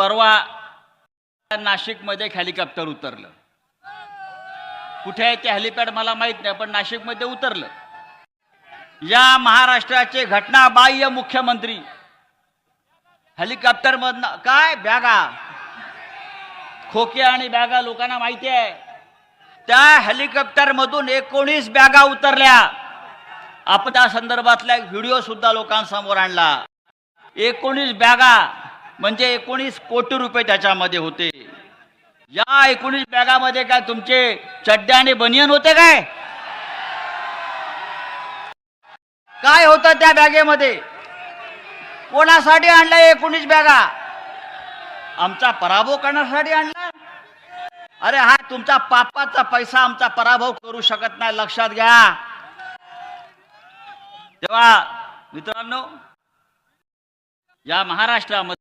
परवा नाशिकमध्ये एक हेलिकॉप्टर उतरलं. कुठे आहे ते हेलिपॅड मला माहीत नाही पण नाशिकमध्ये उतरलं. या महाराष्ट्राचे घटनाबाह्य मुख्यमंत्री हेलिकॉप्टर मधनं काय बॅगा? खोके आणि बॅगा लोकांना माहिती आहे. त्या हेलिकॉप्टर मधून एकोणीस बॅगा उतरल्या. आपण त्या संदर्भातला एक व्हिडिओ सुद्धा लोकांसमोर आणला. एकोणीस बॅगा म्हणजे एकोणीस कोटी रुपये त्याच्यामध्ये होते. या एकोणीस बॅगामध्ये काय तुमचे चड्डे आणि बनियन होते काय? काय होतं त्या बॅगेमध्ये? कोणासाठी आणलं एकोणीस बॅगा? आमचा पराभव करण्यासाठी आणला? अरे हा तुमचा पापाचा पैसा आमचा पराभव करू शकत नाही लक्षात घ्या. तेव्हा मित्रांनो या महाराष्ट्रामध्ये